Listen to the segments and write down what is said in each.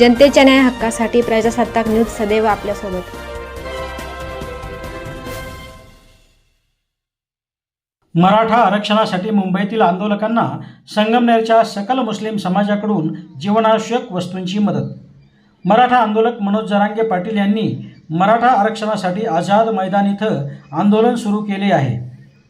जनतेच्या न्याय हक्कासाठी प्रजासत्ताक न्यूज सदैव आपल्यासोबत. मराठा आरक्षणासाठी मुंबईतील आंदोलकांना संगमनेरच्या सकल मुस्लिम समाजाकडून जीवनावश्यक वस्तूंची मदत. मराठा आंदोलक मनोज जरांगे पाटील यांनी मराठा आरक्षणासाठी आझाद मैदान इथं आंदोलन सुरू केले आहे.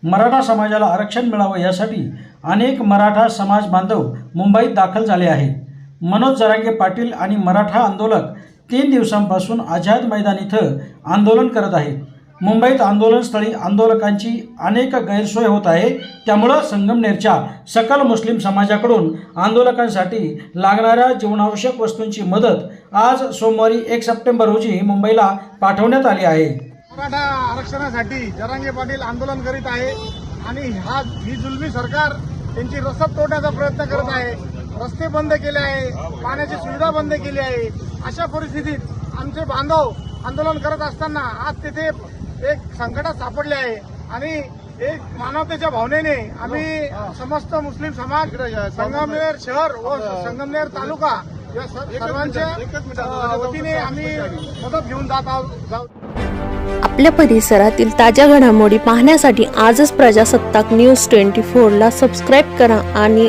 मराठा समाजाला आरक्षण मिळावं यासाठी अनेक मराठा समाज बांधव मुंबईत दाखल झाले आहेत. मनोज जरांगे पाटील आणि मराठा आंदोलक तीन दिवसांपासून आझाद मैदान इथं आंदोलन करत आहेत. मुंबईत आंदोलनस्थळी आंदोलकांची अनेक गैरसोय होत आहे. त्यामुळं संगमनेरच्या सकल मुस्लिम समाजाकडून आंदोलकांसाठी लागणाऱ्या जीवनावश्यक वस्तूंची मदत आज सोमवारी एक सप्टेंबर रोजी मुंबईला पाठवण्यात आली आहे. मराठा आरक्षणासाठी जरांगे पाटील आंदोलन करीत आहे आणि हा ही जुलमी सरकार त्यांची रसद तोडण्याचा प्रयत्न करत आहे. रस्ते बंद केले आहे पाण्याची सुविधा बंद केली आहे. अशा परिस्थितीत आमचे बांधव आंदोलन करत असताना आज तिथे एक संकटात सापडले आहे. आणि एक मानवतेच्या भावनेने आम्ही समस्त मुस्लिम समाज संगमनेर शहर व संगमनेर तालुका या सर्वांच्या अ, वतीने आम्ही मदत घेऊन जात आहोत. जाऊ. आपल्या परिसरातील ताज्या घडामोडी पाहण्यासाठी आजच प्रजासत्ताक न्यूज ट्वेंटी फोरला सबस्क्राईब करा आणि